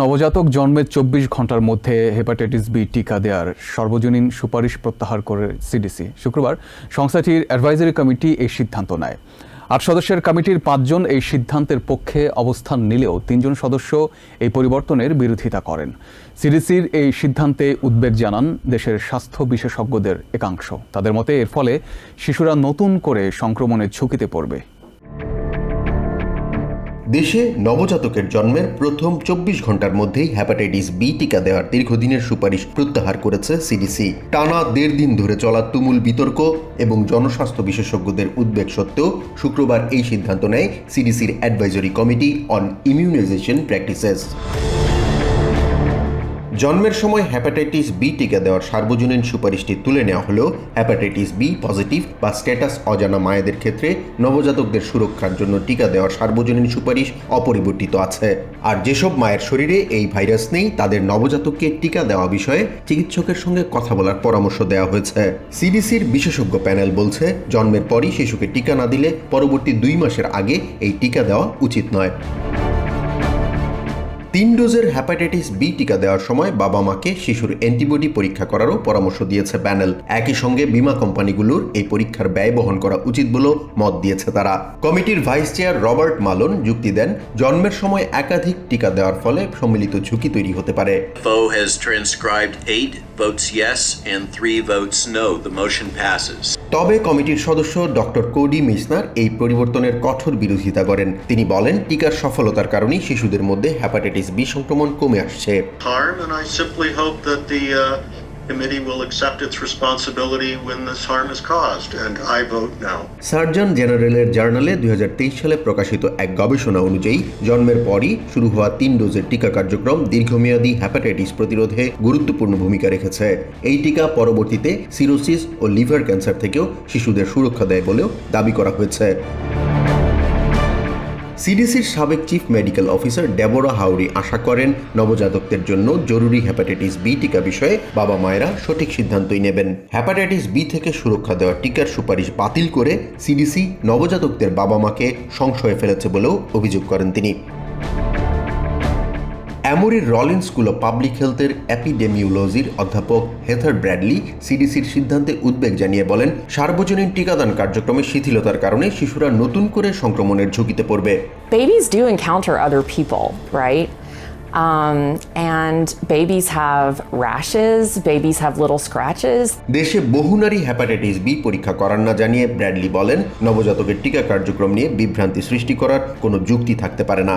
নবজাতক জন্মের চব্বিশ ঘণ্টার মধ্যে হেপাটাইটিস বি টিকা দেওয়ার সর্বজনীন সুপারিশ প্রত্যাহার করে সিডিসি শুক্রবার সংস্থাটির অ্যাডভাইজারি কমিটি এই সিদ্ধান্ত নেয়। আট সদস্যের কমিটির পাঁচজন এই সিদ্ধান্তের পক্ষে অবস্থান নিলেও তিনজন সদস্য এই পরিবর্তনের বিরোধিতা করেন। সিডিসির এই সিদ্ধান্তে উদ্বেগ জানান দেশের স্বাস্থ্য বিশেষজ্ঞদের একাংশ। তাদের মতে এর ফলে শিশুরা নতুন করে সংক্রমণের ঝুঁকিতে পড়বে। দেশে নবজাতকের জন্মের প্রথম চব্বিশ ঘণ্টার মধ্যেই হ্যাপাটাইটিস বি টিকা দেওয়ার দীর্ঘদিনের সুপারিশ প্রত্যাহার করেছে সিডিসি টানা দেড় দিন ধরে চলা তুমুল বিতর্ক এবং জনস্বাস্থ্য বিশেষজ্ঞদের উদ্বেগ সত্ত্বেও শুক্রবার এই সিদ্ধান্ত নেয় সিডিসির advisory committee on immunization practices জন্মের সময় হ্যাপাটাইটিস বি টিকা দেওয়ার সার্বজনীন সুপারিশটি তুলে নেওয়া হলেও হ্যাপাটাইটিস বি পজিটিভ বা স্ট্যাটাস অজানা মায়েদের ক্ষেত্রে নবজাতকদের সুরক্ষার জন্য টিকা দেওয়ার সার্বজনীন সুপারিশ অপরিবর্তিত আছে। আর যেসব মায়ের শরীরে এই ভাইরাস নেই, তাদের নবজাতককে টিকা দেওয়া বিষয়ে চিকিৎসকের সঙ্গে কথা বলার পরামর্শ দেওয়া হয়েছে। সিডিসির বিশেষজ্ঞ প্যানেল বলছে, জন্মের পরই শিশুকে টিকা না দিলে পরবর্তী দুই মাসের আগে এই টিকা দেওয়া উচিত নয়। তিন ডোজের হ্যাপাটাইটিস বি টিকা দেওয়ার সময় বাবা মাকে শিশুর অ্যান্টিবডি পরীক্ষা করারও পরামর্শ দিয়েছে প্যানেল একই সঙ্গে বীমা কোম্পানিগুলোর এই পরীক্ষার ব্যয় বহন করা উচিত বলেও মত দিয়েছে তারা কমিটির ভাইস চেয়ার রবার্ট মালন যুক্তি দেন, জন্মের সময় একাধিক টিকা দেওয়ার ফলে সম্মিলিত ঝুঁকি তৈরি হতে পারে votes yes and three votes no. The motion passes. তবে কমিটির সদস্য ডক্টর কোডি মিসনার এই পরিবর্তনের কঠোর বিরোধিতা করেন। তিনি বলেন, টিকার সফলতার কারণেই শিশুদের মধ্যে হ্যাপাটাইটিস বি সংক্রমণ কমে আসছে। Committee will accept its responsibility when this harm is caused, and I vote. Surgeon জেনারেলের জার্নালে দুই হাজার তেইশ সালে প্রকাশিত এক গবেষণা অনুযায়ী জন্মের পরই শুরু হওয়া তিন ডোজের টিকা কার্যক্রম দীর্ঘমেয়াদী হ্যাপাটাইটিস প্রতিরোধে গুরুত্বপূর্ণ ভূমিকা রেখেছে এই টিকা পরবর্তীতে সিরোসিস ও লিভার ক্যান্সার থেকেও শিশুদের সুরক্ষা দেয় বলেও দাবি করা হয়েছে সিডিসির সাবেক chief medical officer Deborah Houry আশা করেন নবজাতকদের জন্য জরুরি হ্যাপাটাইটিস বি টিকা বিষয়ে বাবা মায়েরা সঠিক সিদ্ধান্তই নেবেন। হ্যাপাটাইটিস বি থেকে সুরক্ষা দেওয়া টিকার সুপারিশ বাতিল করে সিডিসি নবজাতকদের বাবা মাকে সংশয়ে ফেলেছে বলেও অভিযোগ করেন তিনি। অ্যামোরির রলিন স্কুল অব পাবলিক হেলথের অ্যাপিডেমিওলজির অধ্যাপক হেথার ব্র্যাডলি সিডিসির সিদ্ধান্তে উদ্বেগ জানিয়ে বলেন সার্বজনীন টিকাদান কার্যক্রমে শিথিলতার কারণে শিশুরা নতুন করে সংক্রমণের ঝুঁকিতে পড়বে babies do encounter other people, right? Um, and babies have rashes, babies have little scratches. দেশে বহু নারী হ্যাপাটাইটিস বি পরীক্ষা করার না জানিয়ে ব্র্যাডলি বলেন নবজাতকের টিকা কার্যক্রম নিয়ে বিভ্রান্তি সৃষ্টি করার কোনো যুক্তি থাকতে পারে না